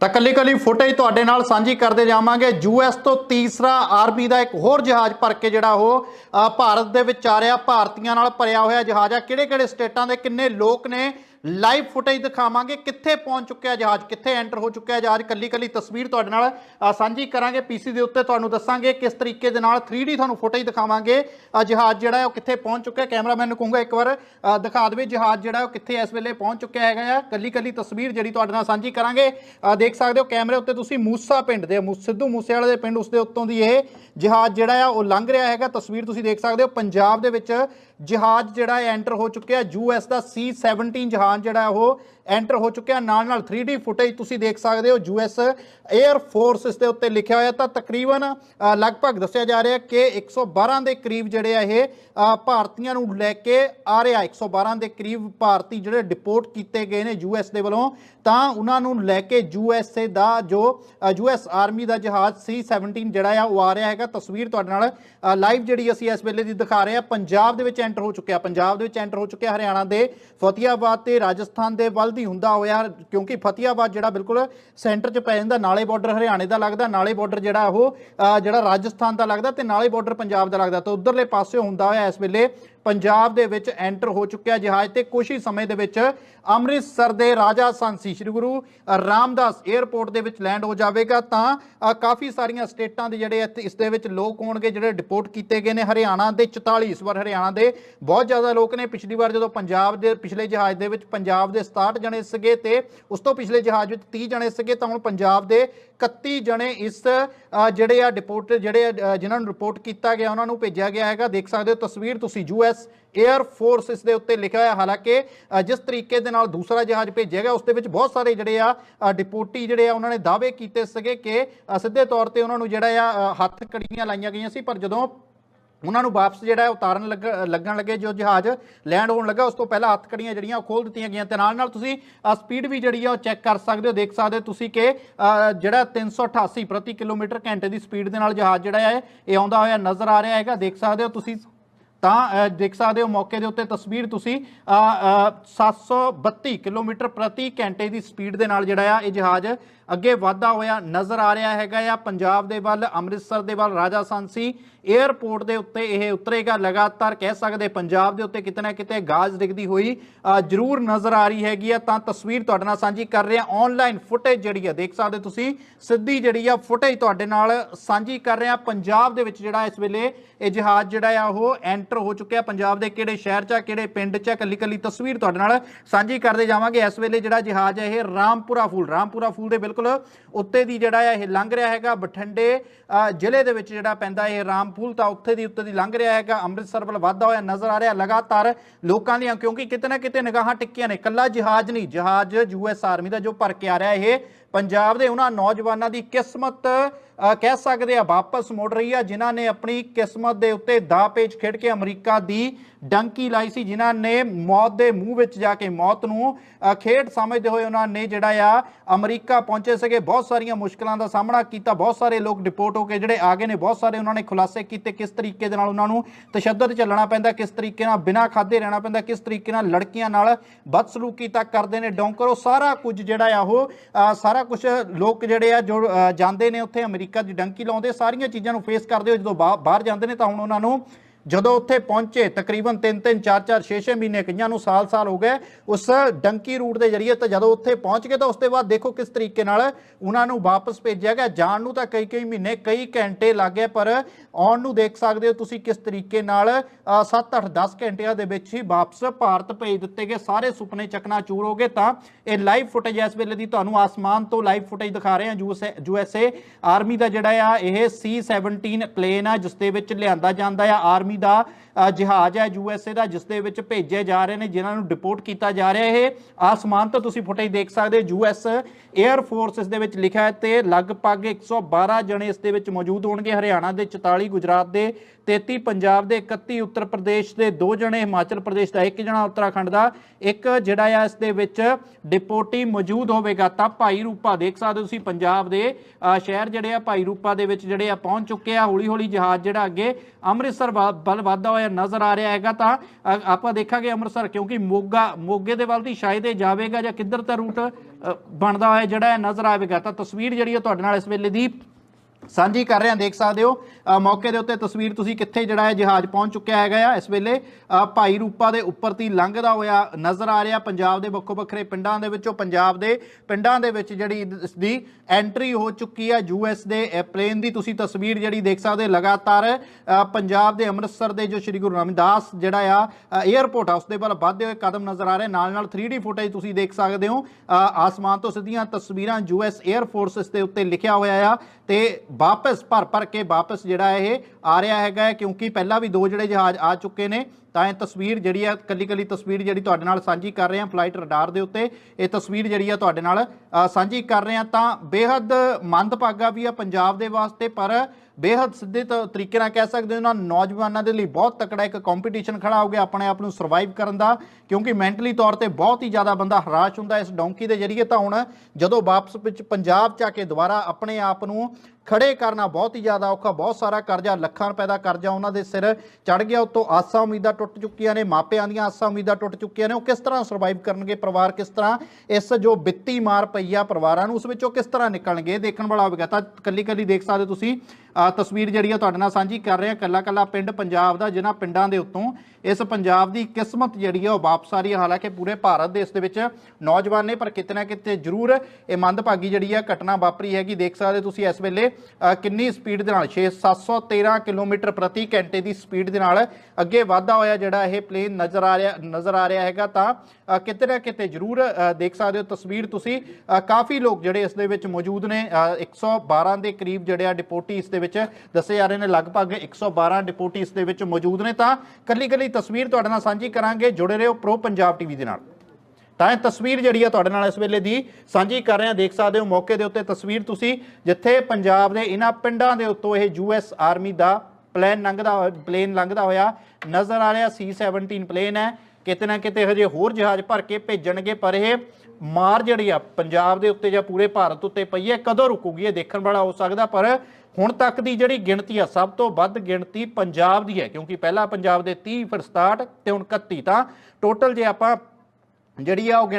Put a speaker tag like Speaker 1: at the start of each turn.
Speaker 1: ਤਾਂ ਕੱਲੀ ਕੱਲੀ ਫੁਟੇਜ ਤੁਹਾਡੇ ਨਾਲ ਸਾਂਝੀ ਕਰਦੇ ਜਾਵਾਂਗੇ। ਯੂਐਸ ਤੋਂ ਤੀਸਰਾ ਆਰਮੀ ਦਾ ਇੱਕ ਹੋਰ ਜਹਾਜ਼ ਭਰ ਕੇ ਜਿਹੜਾ ਉਹ ਅ, ਭਾਰਤ ਦੇ ਵਿੱਚ ਆ ਰਿਹਾ। ਭਾਰਤੀਆਂ ਨਾਲ ਭਰਿਆ ਹੋਇਆ ਜਹਾਜ਼ ਆ। ਕਿਹੜੇ ਕਿਹੜੇ ਸਟੇਟਾਂ ਦੇ ਕਿੰਨੇ ਲੋਕ ਨੇ? ਲਾਈਵ ਫੁਟੇਜ ਦਿਖਾਵਾਂਗੇ ਕਿੱਥੇ ਪਹੁੰਚ ਚੁੱਕਿਆ ਜਹਾਜ਼, ਕਿੱਥੇ ਐਂਟਰ ਹੋ ਚੁੱਕਿਆ ਜਹਾਜ਼ ਕੱਲੀ ਕੱਲੀ ਤਸਵੀਰ ਤੁਹਾਡੇ ਨਾਲ ਸਾਂਝੀ ਕਰਾਂਗੇ ਪੀਸੀ ਦੇ ਉੱਤੇ ਤੁਹਾਨੂੰ ਦੱਸਾਂਗੇ ਕਿਸ ਤਰੀਕੇ ਦੇ ਨਾਲ 3D ਤੁਹਾਨੂੰ ਫੁਟੇਜ ਦਿਖਾਵਾਂਗੇ ਜਹਾਜ਼ ਜਿਹੜਾ ਹੈ ਉਹ ਕਿੱਥੇ ਪਹੁੰਚ ਚੁੱਕਿਆ, ਕੈਮਰਾਮੈਨ ਨੂੰ ਕਹੂੰਗਾ ਇੱਕ ਵਾਰ ਦਿਖਾ ਦੇਵੇ ਜਹਾਜ਼ ਜਿਹੜਾ ਉਹ ਕਿੱਥੇ ਇਸ ਵੇਲੇ ਪਹੁੰਚ ਚੁੱਕਿਆ ਹੈਗਾ ਆ ਕੱਲੀ ਕੱਲੀ ਤਸਵੀਰ ਜਿਹੜੀ ਤੁਹਾਡੇ ਨਾਲ ਸਾਂਝੀ ਕਰਾਂਗੇ ਦੇਖ ਸਕਦੇ ਹੋ ਕੈਮਰੇ ਉੱਤੇ ਤੁਸੀਂ ਮੂਸਾ ਪਿੰਡ ਦੇ ਸਿੱਧੂ ਮੂਸੇਵਾਲੇ ਦੇ ਪਿੰਡ ਉਸ ਦੇ ਉੱਤੋਂ ਦੀ ਇਹ ਜਹਾਜ਼ ਜਿਹੜਾ ਆ ਉਹ ਲੰਘ ਰਿਹਾ ਹੈਗਾ, ਤਸਵੀਰ ਤੁਸੀਂ ਦੇਖ ਸਕਦੇ ਹੋ ਪੰਜਾਬ ਦੇ ਵਿੱਚ ਜਹਾਜ਼ ਜਿਹੜਾ ਹੈ ਐਂਟਰ ਹੋ ਚੁੱਕਿਆ ਯੂਐਸ ਦਾ C17 ਜਹਾਜ਼ ਜਿਹੜਾ ਉਹ ਐਂਟਰ ਹੋ ਚੁੱਕਿਆ। ਨਾਲ ਨਾਲ 3D ਫੁਟੇਜ ਤੁਸੀਂ ਦੇਖ ਸਕਦੇ ਹੋ ਯੂਐਸ 에ਅਰ ਫੋਰਸ ਇਸ ਦੇ ਉੱਤੇ ਲਿਖਿਆ ਹੋਇਆ। ਤਾਂ ਤਕਰੀਬਨ ਲਗਭਗ ਦੱਸਿਆ ਜਾ ਰਿਹਾ ਕਿ 112 ਦੇ ਕਰੀਬ ਜਿਹੜੇ ਆ ਇਹ ਭਾਰਤੀਆਂ ਨੂੰ ਲੈ ਕੇ ਆ ਰਿਹਾ। 112 ਦੇ ਕਰੀਬ ਭਾਰਤੀ ਜਿਹੜੇ ਡਿਪੋਰਟ ਕੀਤੇ ਗਏ ਨੇ ਯੂਐਸ ਦੇ ਵੱਲੋਂ। ਤਾਂ ਉਹਨਾਂ ਨੂੰ ਲੈ ਕੇ ਯੂਐਸਏ ਦਾ ਜੋ ਯੂਐਸ ਆਰਮੀ ਦਾ ਜਹਾਜ਼ C17 ਜਿਹੜਾ ਆ, ਉਹ ਆ ਰਿਹਾ ਹੈਗਾ। ਤਸਵੀਰ ਤੁਹਾਡੇ ਨਾਲ ਲਾਈਵ ਜਿਹੜੀ ਅਸੀਂ ਇਸ ਵੇਲੇ ਦੀ ਦਿਖਾ ਰਹੇ ਆ ਪੰਜਾਬ ਦੇ ਵਿੱਚ ਐਂਟਰ ਹੋ ਚੁੱਕਿਆ, ਪੰਜਾਬ ਦੇ ਵਿੱਚ ਐਂਟਰ ਹੋ ਚੁੱਕਿਆ, ਹਰਿਆਣਾ ਦੇ ਫਤਿਆਬਾਦ ਤੇ ਰਾਜਸਥਾਨ ਦੇ ਵੱਲ ਦੀ ਹੁੰਦਾ ਹੋਇਆ, ਕਿਉਂਕਿ ਫਤਿਆਬਾਦ ਜਿਹੜਾ ਬਿਲਕੁਲ ਸੈਂਟਰ 'ਚ ਪੈ ਜਾਂਦਾ, ਨਾਲੇ ਬਾਰਡਰ ਹਰਿਆਣੇ ਦਾ ਲੱਗਦਾ, ਨਾਲੇ ਬਾਰਡਰ ਜਿਹੜਾ ਉਹ ਜਿਹੜਾ ਰਾਜਸਥਾਨ ਦਾ ਲੱਗਦਾ ਤੇ ਨਾਲੇ ਬਾਰਡਰ ਪੰਜਾਬ ਦਾ ਲੱਗਦਾ, ਤਾਂ ਉਧਰਲੇ ਪਾਸੇ ਹੁੰਦਾ ਹੋਇਆ ਇਸ ਵੇਲੇ ਪੰਜਾਬ ਦੇ ਵਿੱਚ ਐਂਟਰ ਹੋ ਚੁੱਕਿਆ ਜਹਾਜ਼ ਤੇ ਕੁਝ ਹੀ ਸਮੇਂ ਦੇ ਵਿੱਚ ਅੰਮ੍ਰਿਤਸਰ ਦੇ ਰਾਜਾ ਸੰਸੀ ਸ੍ਰੀ ਗੁਰੂ ਰਾਮਦਾਸ 에ਅਰਪੋਰਟ ਦੇ ਵਿੱਚ ਲੈਂਡ ਹੋ ਜਾਵੇਗਾ। ਤਾਂ ਕਾਫੀ ਸਾਰੀਆਂ ਸਟੇਟਾਂ ਦੇ ਜਿਹੜੇ ਇੱਥੇ ਇਸ ਦੇ ਵਿੱਚ ਲੋਕ ਹੋਣਗੇ ਜਿਹੜੇ ਡਿਪੋਰਟ ਕੀਤੇ ਗਏ ਨੇ ਹਰਿਆਣਾ ਦੇ 44 ਇਸ ਵਾਰ ਹਰਿਆਣਾ ਦੇ। ਬਹੁਤ ਜ਼ਿਆਦਾ ਲੋਕ ਨੇ। ਪਿਛਲੀ ਵਾਰ ਜਦੋਂ ਪੰਜਾਬ ਦੇ ਪਿਛਲੇ ਜਹਾਜ਼ ਦੇ ਵਿੱਚ ਪੰਜਾਬ ਦੇ 67 ਜਣੇ ਸੀਗੇ ਤੇ ਉਸ ਤੋਂ ਪਿਛਲੇ ਜਹਾਜ਼ ਵਿੱਚ 30 ਜਣੇ ਸੀਗੇ ਤਾਂ ਹੁਣ ਪੰਜਾਬ ਦੇ 31 ਜਣੇ ਇਸ ਜਿਹੜੇ ਆ ਡਿਪੋਰਟ ਜਿਹੜੇ ਅ, ਜਿਨ੍ਹਾਂ ਨੂੰ ਰਿਪੋਰਟ ਕੀਤਾ ਗਿਆ ਉਹਨਾਂ ਨੂੰ ਭੇਜਿਆ ਗਿਆ ਹੈਗਾ। ਦੇਖ ਸਕਦੇ ਹੋ ਤਸਵੀਰ ਤੁਸੀਂ ਯੂਐਸ 에ਅਰ ਫੋਰਸ ਇਸ ਦੇ ਉੱਤੇ ਲਿਖਿਆ ਹੋਇਆ ਹਾਲਾਂਕਿ ਜਿਸ ਤਰੀਕੇ ਦੇ ਨਾਲ ਦੂਸਰਾ ਜਹਾਜ਼ ਭੇਜਿਆ ਗਿਆ ਉਸ ਦੇ ਵਿੱਚ ਬਹੁਤ ਸਾਰੇ ਜਿਹੜੇ ਆ ਅ, ਜਿਹੜੇ ਆ ਉਹਨਾਂ ਨੇ ਦਾਅਵੇ ਕੀਤੇ ਸੀਗੇ ਕਿ ਸਿੱਧੇ ਤੌਰ ਤੇ ਉਹਨਾਂ ਨੂੰ ਜਿਹੜਾ ਆ ਹੱਥ ਕੜੀਆਂ ਲਾਈਆਂ ਗਈਆਂ ਸੀ ਪਰ ਜਦੋਂ ਉਹਨਾਂ ਨੂੰ ਵਾਪਸ ਜਿਹੜਾ ਉਤਾਰਨ ਲੱਗ ਲੱਗਣ ਲੱਗੇ ਜੋ ਜਹਾਜ਼ ਲੈਂਡ ਹੋਣ ਲੱਗਾ ਉਸ ਤੋਂ ਪਹਿਲਾਂ ਹੱਥ ਕੜੀਆਂ ਜਿਹੜੀਆਂ ਉਹ ਖੋਲ ਦਿੱਤੀਆਂ ਗਈਆਂ ਤੇ ਨਾਲ ਨਾਲ ਤੁਸੀਂ ਸਪੀਡ ਵੀ ਜਿਹੜੀ ਆ ਉਹ ਚੈੱਕ ਕਰ ਸਕਦੇ ਹੋ ਦੇਖ ਸਕਦੇ ਹੋ ਤੁਸੀਂ ਕਿ ਅ, ਜਿਹੜਾ 388 ਪ੍ਰਤੀ ਕਿਲੋਮੀਟਰ ਘੰਟੇ ਦੀ ਸਪੀਡ ਦੇ ਨਾਲ ਜਹਾਜ਼ ਜਿਹੜਾ ਹੈ ਇਹ ਆਉਂਦਾ ਹੋਇਆ ਨਜ਼ਰ ਆ ਰਿਹਾ ਹੈਗਾ ਦੇਖ ਸਕਦੇ ਹੋ ਤੁਸੀਂ ਤਾਂ ਦੇਖ ਸਕਦੇ ਹੋ ਮੌਕੇ ਦੇ ਉੱਤੇ ਤਸਵੀਰ ਤੁਸੀਂ ਅ, ਅ, 732 ਕਿਲੋਮੀਟਰ ਪ੍ਰਤੀ ਘੰਟੇ ਦੀ ਸਪੀਡ ਦੇ ਨਾਲ ਜਿਹੜਾ ਆ ਇਹ ਜਹਾਜ਼ ਅੱਗੇ ਵਧਦਾ ਹੋਇਆ ਨਜ਼ਰ ਆ ਰਿਹਾ ਹੈਗਾ ਆ। ਪੰਜਾਬ ਦੇ ਵੱਲ, ਅੰਮ੍ਰਿਤਸਰ ਦੇ ਵੱਲ ਰਾਜਾ ਸਾਂਸੀ 에ਅਰਪੋਰਟ ਦੇ ਉੱਤੇ ਇਹ ਉਤਰੇਗਾ ਲਗਾਤਾਰ। ਕਹਿ ਸਕਦੇ ਪੰਜਾਬ ਦੇ ਉੱਤੇ ਕਿਤੇ ਨਾ ਕਿਤੇ ਗਾਜ਼ ਡਿੱਗਦੀ ਹੋਈ ਜ਼ਰੂਰ ਨਜ਼ਰ ਆ ਰਹੀ ਹੈਗੀ ਆ। ਤਾਂ ਤਸਵੀਰ ਤੁਹਾਡੇ ਨਾਲ ਸਾਂਝੀ ਕਰ ਰਿਹਾ। ਆ ਆਨਲਾਈਨ ਫੁਟੇਜ ਜਿਹੜੀ ਆ, ਦੇਖ ਸਕਦੇ ਤੁਸੀਂ, ਸਿੱਧੀ ਜਿਹੜੀ ਆ ਫੁਟੇਜ ਤੁਹਾਡੇ ਨਾਲ ਸਾਂਝੀ ਕਰ ਰਹੇ। ਆ ਪੰਜਾਬ ਦੇ ਵਿੱਚ ਜਿਹੜਾ ਇਸ ਵੇਲੇ ਇਹ ਜਹਾਜ਼ ਜਿਹੜਾ ਆ, ਉਹ ਐਂਟਰ ਹੋ ਚੁੱਕਿਆ। ਪੰਜਾਬ ਦੇ ਕਿਹੜੇ ਸ਼ਹਿਰ 'ਚ ਆ, ਕਿਹੜੇ ਪਿੰਡ 'ਚ ਆ ਕੱਲੀ ਕੱਲੀ ਤਸਵੀਰ ਤੁਹਾਡੇ ਨਾਲ ਸਾਂਝੀ ਕਰਦੇ ਜਾਵਾਂਗੇ। ਇਸ ਵੇਲੇ ਜਿਹੜਾ ਜਹਾਜ਼ ਹੈ ਇਹ ਰਾਮਪੁਰਾ ਫੂਲ ਰਾਮਪੁਰਾ ਫੂਲ ਦੇ ਬਿਲਕੁਲ ਉੱਤੇ ਦੀ ਜਿਹੜਾ ਆ ਇਹ ਲੰਘ ਰਿਹਾ ਹੈਗਾ ਬਠਿੰਡੇ ਅ, ਜ਼ਿਲ੍ਹੇ ਦੇ ਵਿੱਚ ਜਿਹੜਾ ਪੈਂਦਾ ਇਹ ਰਾਮਪੁਰ ਤਾਂ ਉੱਥੇ ਦੀ ਉੱਤੇ ਦੀ ਲੰਘ ਰਿਹਾ ਹੈਗਾ ਅੰਮ੍ਰਿਤਸਰ ਵੱਲ ਵਾਧਾ ਹੋਇਆ ਨਜ਼ਰ ਆ ਰਿਹਾ ਲਗਾਤਾਰ ਲੋਕਾਂ ਦੀਆਂ ਕਿਉਂਕਿ ਕਿਤੇ ਨਾ ਕਿਤੇ ਨਿਗਾਹਾਂ ਟਿੱਕੀਆਂ ਨੇ ਕੱਲਾ ਜਹਾਜ਼ ਨਹੀਂ ਜਹਾਜ਼ ਯੂਐਸ ਆਰਮੀ ਦਾ ਜੋ ਭਰ ਕੇ ਆ ਰਿਹਾ ਇਹ ਪੰਜਾਬ ਦੇ ਉਹਨਾਂ ਨੌਜਵਾਨਾਂ ਦੀ ਕਿਸਮਤ ਕਹਿ ਸਕਦੇ ਆ, ਵਾਪਸ ਮੁੜ ਰਹੀ ਆ, ਜਿਨ੍ਹਾਂ ਨੇ ਆਪਣੀ ਕਿਸਮਤ ਦੇ ਉੱਤੇ ਦਾ ਪੇਚ ਖੇਡ ਕੇ ਅਮਰੀਕਾ ਦੀ ਡੰਕੀ ਲਾਈ ਸੀ, ਜਿਨ੍ਹਾਂ ਨੇ ਮੌਤ ਦੇ ਮੂੰਹ ਵਿੱਚ ਜਾ ਕੇ ਮੌਤ ਨੂੰ ਖੇਡ ਸਮਝਦੇ ਹੋਏ ਉਹਨਾਂ ਨੇ ਜਿਹੜਾ ਆ, ਅਮਰੀਕਾ ਪਹੁੰਚੇ ਸੀਗੇ। ਬਹੁਤ ਸਾਰੀਆਂ ਮੁਸ਼ਕਲਾਂ ਦਾ ਸਾਹਮਣਾ ਕੀਤਾ, ਬਹੁਤ ਸਾਰੇ ਲੋਕ ਡਿਪੋਰਟ ਹੋ ਕੇ ਜਿਹੜੇ ਆ ਗਏ ਨੇ, ਬਹੁਤ ਸਾਰੇ ਉਹਨਾਂ ਨੇ ਖੁਲਾਸੇ ਕੀਤੇ, ਕਿਸ ਤਰੀਕੇ ਦੇ ਨਾਲ ਉਹਨਾਂ ਨੂੰ ਤਸ਼ੱਦਦ ਚੱਲਣਾ ਪੈਂਦਾ, ਕਿਸ ਤਰੀਕੇ ਨਾਲ ਬਿਨਾਂ ਖਾਦੇ ਰਹਿਣਾ ਪੈਂਦਾ, ਕਿਸ ਤਰੀਕੇ ਨਾਲ ਲੜਕੀਆਂ ਨਾਲ ਬਦਸਲੂਕੀ ਤੱਕ ਕਰਦੇ ਨੇ, ਡੌਂਕਰ, ਉਹ ਸਾਰਾ ਕੁਝ ਜਿਹੜਾ ਆ, ਉਹ ਸਾਰਾ ਕੁਝ ਲੋਕ ਜਿਹੜੇ ਆ ਜੋ ਜਾਂਦੇ ਨੇ ਉੱਥੇ, ਅਮਰੀਕਾ ਦੀ ਡੰਕੀ ਲਾਉਂਦੇ, ਸਾਰੀਆਂ ਚੀਜ਼ਾਂ ਨੂੰ ਫੇਸ ਕਰਦੇ ਹੋ ਜਦੋਂ ਬਾ- ਬਾਹਰ ਜਾਂਦੇ ਨੇ ਤਾਂ ਹੁਣ ਉਹਨਾਂ ਨੂੰ ਜਦੋਂ ਉੱਥੇ ਪਹੁੰਚੇ, ਤਕਰੀਬਨ 3 3 4 4 6 6 ਮਹੀਨੇ ਕਈਆਂ ਨੂੰ ਸਾਲ ਸਾਲ ਹੋ ਗਏ, ਉਸ ਡੰਕੀ ਰੂਟ ਦੇ ਜਰੀਏ ਤਾਂ ਜਦੋਂ ਉੱਥੇ ਪਹੁੰਚ ਗਏ ਤਾਂ ਉਸ ਤੋਂ ਬਾਅਦ ਦੇਖੋ ਕਿਸ ਤਰੀਕੇ ਨਾਲ ਉਹਨਾਂ ਨੂੰ ਵਾਪਸ ਭੇਜਿਆ ਗਿਆ। ਜਾਣ ਨੂੰ ਤਾਂ ਕਈ ਕਈ ਮਹੀਨੇ, ਕਈ ਘੰਟੇ ਲੱਗ ਗਏ, ਪਰ ਆਉਣ ਨੂੰ ਦੇਖ ਸਕਦੇ ਹੋ ਤੁਸੀਂ ਕਿਸ ਤਰੀਕੇ ਨਾਲ 7 8 10 ਘੰਟਿਆਂ ਦੇ ਵਿੱਚ ਹੀ ਵਾਪਸ ਭਾਰਤ ਭੇਜ ਦਿੱਤੇ ਗਏ। ਸਾਰੇ ਸੁਪਨੇ ਚੱਕਣਾ ਚੂਰ ਹੋ ਗਏ ਤਾਂ ਇਹ ਲਾਈਵ ਫੁਟੇਜ ਇਸ ਵੇਲੇ ਦੀ ਤੁਹਾਨੂੰ ਆਸਮਾਨ ਤੋਂ ਲਾਈਵ ਫੁਟੇਜ ਦਿਖਾ ਰਹੇ ਹਾਂ। ਯੂ ਐਸ ਏ ਆਰਮੀ ਦਾ ਜਿਹੜਾ ਆ, ਇਹ C17 ਪਲੇਨ ਆ, ਜਿਸ ਦੇ ਵਿੱਚ ਲਿਆਂਦਾ ਜਾਂਦਾ ਆ। ਆਰਮੀ ਦਾ ਅ, ਜਹਾਜ਼ ਹੈ ਯੂਐਸਏ ਦਾ ਜਿਸ ਦੇ ਵਿੱਚ ਭੇਜੇ ਜਾ ਰਹੇ ਨੇ, ਜਿਨ੍ਹਾਂ ਨੂੰ ਡਿਪੋਰਟ ਕੀਤਾ ਜਾ ਰਿਹਾ ਇਹ। ਆਸਮਾਨ ਤੋਂ ਤੁਸੀਂ ਫੁਟੇਜ ਦੇਖ ਸਕਦੇ ਹੋ ਯੂਐਸ 에ਅਰ ਫੋਰਸ ਇਸ ਦੇ ਵਿੱਚ ਲਿਖਿਆ ਹੈ ਤੇ ਲਗਭਗ 112 ਜਣੇ ਇਸ ਦੇ ਵਿੱਚ ਮੌਜੂਦ ਹੋਣਗੇ, ਹਰਿਆਣਾ ਦੇ 44 ਗੁਜਰਾਤ ਦੇ 33 ਪੰਜਾਬ ਦੇ 31 ਉੱਤਰ ਪ੍ਰਦੇਸ਼ ਦੇ 2 ਜਣੇ, ਹਿਮਾਚਲ ਪ੍ਰਦੇਸ਼ ਦਾ ਇੱਕ ਜਣਾ, ਉੱਤਰਾਖੰਡ ਦਾ ਇੱਕ ਜਿਹੜਾ ਆ ਇਸ ਦੇ ਵਿੱਚ ਡਿਪੋਟੀ ਮੌਜੂਦ ਹੋਵੇਗਾ। ਤਾਂ ਭਾਈ ਰੂਪਾ ਦੇਖ ਸਕਦੇ ਹੋ ਤੁਸੀਂ, ਪੰਜਾਬ ਦੇ ਸ਼ਹਿਰ ਜਿਹੜੇ ਆ, ਭਾਈ ਰੂਪਾ ਦੇ ਵਿੱਚ ਜਿਹੜੇ ਆ ਪਹੁੰਚ ਚੁੱਕੇ ਆ। ਹੌਲੀ ਹੌਲੀ ਜਹਾਜ਼ ਜਿਹੜਾ ਅੱਗੇ ਅੰਮ੍ਰਿਤਸਰ ਵੱਲ ਵੱਲ ਵੱਧਦਾ ਹੋਇਆ ਨਜ਼ਰ ਆ ਰਿਹਾ ਹੈਗਾ ਤਾਂ ਅ, ਆਪਾਂ ਦੇਖਾਂਗੇ ਅੰਮ੍ਰਿਤਸਰ ਕਿਉਂਕਿ ਮੋਗਾ ਮੋਗੇ ਦੇ ਵੱਲ ਦੀ ਸ਼ਾਇਦ ਇਹ ਜਾਵੇਗਾ ਜਾਂ ਕਿੱਧਰ ਦਾ ਰੂਟ ਅ, ਬਣਦਾ ਹੋਇਆ ਜਿਹੜਾ ਹੈ ਨਜ਼ਰ ਆਵੇਗਾ। ਤਾਂ ਤਸਵੀਰ ਜਿਹੜੀ ਹੈ ਤੁਹਾਡੇ ਨਾਲ ਇਸ ਵੇਲੇ ਦੀ ਸਾਂਝੀ ਕਰ ਰਹੇ ਹਾਂ, ਦੇਖ ਸਕਦੇ ਹੋ। ਮੌਕੇ ਦੇ ਉੱਤੇ ਤਸਵੀਰ ਤੁਸੀਂ ਕਿੱਥੇ ਜਿਹੜਾ ਹੈ ਜਹਾਜ਼ ਪਹੁੰਚ ਚੁੱਕਿਆ ਹੈਗਾ ਆ। ਇਸ ਵੇਲੇ ਭਾਈ ਰੂਪਾ ਦੇ ਉੱਪਰ ਦੀ ਲੰਘਦਾ ਹੋਇਆ ਨਜ਼ਰ ਆ ਰਿਹਾ। ਪੰਜਾਬ ਦੇ ਵੱਖੋ ਵੱਖਰੇ ਪਿੰਡਾਂ ਦੇ ਵਿੱਚੋਂ, ਪੰਜਾਬ ਦੇ ਪਿੰਡਾਂ ਦੇ ਵਿੱਚ ਜਿਹੜੀ ਇਸ ਦੀ ਐਂਟਰੀ ਹੋ ਚੁੱਕੀ ਹੈ ਯੂਐਸ ਦੇ ਪਲੇਨ ਦੀ। ਤੁਸੀਂ ਤਸਵੀਰ ਜਿਹੜੀ ਦੇਖ ਸਕਦੇ ਹੋ, ਲਗਾਤਾਰ ਪੰਜਾਬ ਦੇ ਅੰਮ੍ਰਿਤਸਰ ਦੇ ਜੋ ਸ੍ਰੀ ਗੁਰੂ ਰਾਮਦਾਸ ਜਿਹੜਾ ਆ 에ਅਰਪੋਰਟ ਆ, ਉਸ ਦੇ ਵੱਲ ਵੱਧਦੇ ਹੋਏ ਕਦਮ ਨਜ਼ਰ ਆ ਰਹੇ। ਨਾਲ ਨਾਲ 3D ਫੁਟੇਜ ਤੁਸੀਂ ਦੇਖ ਸਕਦੇ ਹੋ। ਆਸਮਾਨ ਤੋਂ ਸਿੱਧੀਆਂ ਤਸਵੀਰਾਂ ਯੂਐਸ 에ਅਰ ਫੋਰਸ ਦੇ ਉੱਤੇ ਲਿਖਿਆ ਹੋਇਆ ਆ। ਤੇ ਵਾਪਸ ਭਰ ਭਰ ਕੇ ਵਾਪਸ ਜਿਹੜਾ ਇਹ ਆ ਰਿਹਾ ਹੈਗਾ ਹੈ, ਕਿਉਂਕਿ ਪਹਿਲਾਂ ਵੀ ਦੋ ਜਿਹੜੇ ਜਹਾਜ਼ ਆ ਚੁੱਕੇ ਨੇ ਤਾਂ ਇਹ ਤਸਵੀਰ ਜਿਹੜੀ ਆ ਕੱਲੀ ਕੱਲੀ ਤਸਵੀਰ ਜਿਹੜੀ ਤੁਹਾਡੇ ਨਾਲ ਸਾਂਝੀ ਕਰ ਰਹੇ ਹਾਂ ਫਲਾਈਟ ਰਡਾਰ ਦੇ ਉੱਤੇ, ਇਹ ਤਸਵੀਰ ਜਿਹੜੀ ਆ ਤੁਹਾਡੇ ਨਾਲ ਸਾਂਝੀ ਕਰ ਰਹੇ ਹਾਂ ਤਾਂ ਬੇਹੱਦ ਮੰਦਭਾਗਾ ਵੀ ਆ ਪੰਜਾਬ ਦੇ ਵਾਸਤੇ, ਪਰ ਬੇਹੱਦ ਸਿੱਧੇ ਤ- ਤਰੀਕੇ ਨਾਲ ਕਹਿ ਸਕਦੇ ਉਹਨਾਂ ਨੌਜਵਾਨਾਂ ਦੇ ਲਈ ਬਹੁਤ ਤਕੜਾ ਇੱਕ ਕੰਪੀਟੀਸ਼ਨ ਖੜਾ ਹੋ ਗਿਆ ਆਪਣੇ ਆਪ ਨੂੰ ਸਰਵਾਈਵ ਕਰਨ ਦਾ, ਕਿਉਂਕਿ ਮੈਂਟਲੀ ਤੌਰ ਤੇ ਬਹੁਤ ਹੀ ਜ਼ਿਆਦਾ ਬੰਦਾ ਹਰਾਸ਼ ਹੁੰਦਾ ਇਸ ਡੌਂਕੀ ਦੇ ਜਰੀਏ, ਤਾਂ ਹੁਣ ਜਦੋਂ ਵਾਪਸ ਵਿੱਚ ਪੰਜਾਬ ਚ ਆ ਕੇ ਦੁਬਾਰਾ ਆਪਣੇ ਆਪ ਨੂੰ ਖੜੇ ਕਰਨਾ ਬਹੁਤ ਹੀ ਜ਼ਿਆਦਾ ਔਖਾ, ਬਹੁਤ ਸਾਰਾ ਕਰਜ਼ਾ, ਲੱਖਾਂ ਰੁਪਏ ਦਾ ਕਰਜ਼ਾ ਉਹਨਾਂ ਦੇ ਸਿਰ ਚੜ ਗਿਆ, ਉਤੋਂ ਆਸਾਂ ਉਮੀਦਾਂ ਟੁੱਟ ਚੁੱਕੀਆਂ ਨੇ, ਮਾਪਿਆਂ ਦੀਆਂ ਆਸਾਂ ਉਮੀਦਾਂ ਟੁੱਟ ਚੁੱਕੀਆਂ ਨੇ, ਉਹ ਕਿਸ ਤਰ੍ਹਾਂ ਸਰਵਾਈਵ ਕਰਨਗੇ, ਪਰਿਵਾਰ ਕਿਸ ਤਰ੍ਹਾਂ ਇਸ ਜੋ ਵਿੱਤੀ ਮਾਰ ਪਈ ਆ ਪਰਿਵਾਰਾਂ ਨੂੰ, ਉਸ ਵਿੱਚੋਂ ਕਿਸ ਤਰ੍ਹਾਂ ਨਿਕਲਣਗੇ, ਦੇਖਣ ਵਾਲਾ ਹੋਵੇਗਾ। ਤਾਂ ਕੱਲੀ ਕੱਲੀ ਦੇਖ ਸਕਦੇ ਹੋ ਤੁਸੀਂ ਤਸਵੀਰ ਜਿਹੜੀ ਆ ਤੁਹਾਡੇ ਨਾਲ ਸਾਂਝੀ ਕਰ ਰਿਹਾ ਹਾਂ ਕੱਲਾ ਕੱਲਾ ਪਿੰਡ ਪੰਜਾਬ ਦਾ ਜਿਨ੍ਹਾਂ ਪਿੰਡਾਂ ਦੇ ਉੱਤੋਂ ਇਸ ਪੰਜਾਬ ਦੀ ਕਿਸਮਤ ਜਿਹੜੀ ਆ ਉਹ ਵਾਪਸ ਆ ਰਹੀ ਹੈ ਹਾਲਾਂਕਿ ਪੂਰੇ ਭਾਰਤ ਦੇਸ਼ ਦੇ ਵਿੱਚ ਨੌਜਵਾਨ ਨੇ ਪਰ ਕਿਤੇ ਨਾ ਕਿਤੇ ਜ਼ਰੂਰ ਇਹ ਮੰਦਭਾਗੀ ਜਿਹੜੀ ਆ ਘਟਨਾ ਵਾਪਰੀ ਹੈਗੀ। ਦੇਖ ਸਕਦੇ ਤੁਸੀਂ ਇਸ ਵੇਲੇ ਕਿੰਨੀ ਸਪੀਡ ਦੇ ਨਾਲ 6 713 ਕਿਲੋਮੀਟਰ ਪ੍ਰਤੀ ਘੰਟੇ ਦੀ ਸਪੀਡ ਦੇ ਨਾਲ ਅੱਗੇ ਵਧਦਾ ਹੋਇਆ ਜਿਹੜਾ ਇਹ ਪਲੇਨ ਨਜ਼ਰ ਆ ਰਿਹਾ ਨਜ਼ਰ ਆ ਰਿਹਾ ਹੈਗਾ। ਤਾਂ ਕਿਤੇ ਨਾ ਕਿਤੇ ਜ਼ਰੂਰ ਦੇਖ ਸਕਦੇ ਹੋ ਤਸਵੀਰ ਤੁਸੀਂ। ਕਾਫੀ ਲੋਕ ਜਿਹੜੇ ਇਸ ਦੇ ਵਿੱਚ ਮੌਜੂਦ ਨੇ ਅ, 112 ਦੇ ਕਰੀਬ ਜਿਹੜੇ ਆ ਡਿਪੋਟੀ ਇਸ ਦੇ ਵਿੱਚ ਦੱਸੇ ਜਾ ਰਹੇ ਨੇ, ਲਗਭਗ 112 ਡਿਪੋਟੀ ਇਸ ਦੇ ਵਿੱਚ ਮੌਜੂਦ ਨੇ। ਤਾਂ ਕੱਲੀ ਕੱਲੀ ਤਸਵੀਰ ਤੁਹਾਡੇ ਨਾਲ ਸਾਂਝੀ ਕਰਾਂਗੇ, ਜੁੜੇ ਰਹੋ ਪ੍ਰੋ ਪੰਜਾਬ ਟੀਵੀ ਦੇ ਨਾਲ। ਤਾਂ ਇਹ ਤਸਵੀਰ ਜਿਹੜੀ ਆ ਤੁਹਾਡੇ ਨਾਲ ਇਸ ਵੇਲੇ ਦੀ ਸਾਂਝੀ ਕਰ ਰਹੇ ਹਾਂ। ਦੇਖ ਸਕਦੇ ਹੋ, ਮੌਕੇ ਦੇ ਉੱਤੇ ਤਸਵੀਰ ਤੁਸੀਂ, ਜਿੱਥੇ ਪੰਜਾਬ ਦੇ ਇਹਨਾਂ ਪਿੰਡਾਂ ਦੇ ਉੱਤੋਂ ਇਹ ਯੂਐਸ ਆਰਮੀ ਦਾ ਪਲੇਨ ਲੰਘਦਾ ਪਲੇਨ ਲੰਘਦਾ ਹੋਇਆ ਨਜ਼ਰ ਆ ਰਿਹਾ। C17 ਪਲੇਨ ਹੈ। ਕਿਤੇ ਨਾ ਕਿਤੇ ਹਜੇ ਹੋਰ ਜਹਾਜ਼ ਭਰ ਕੇ ਭੇਜਣਗੇ, ਪਰ ਇਹ ਮਾਰ ਜਿਹੜੀ ਆ ਪੰਜਾਬ ਦੇ ਉੱਤੇ ਜਾਂ ਪੂਰੇ ਭਾਰਤ ਉੱਤੇ ਪਈ ਹੈ। ਕਦੋਂ ਰੁਕੂਗੀ ਇਹ ਦੇਖਣ ਵਾਲਾ ਹੋ ਸਕਦਾ, ਪਰ ਹੁਣ ਤੱਕ ਦੀ ਜਿਹੜੀ ਗਿਣਤੀ ਆ, ਸਭ ਤੋਂ ਵੱਧ ਗਿਣਤੀ ਪੰਜਾਬ ਦੀ ਹੈ, ਕਿਉਂਕਿ ਪਹਿਲਾਂ ਪੰਜਾਬ ਦੇ 30 ਫਿਰ 67 ਤੇ ਹੁਣ 31 ਤਾਂ ਟੋਟਲ ਜੇ ਆਪਾਂ ਜਿਹੜੀ ਆ ਉਹ ਗਿਣ-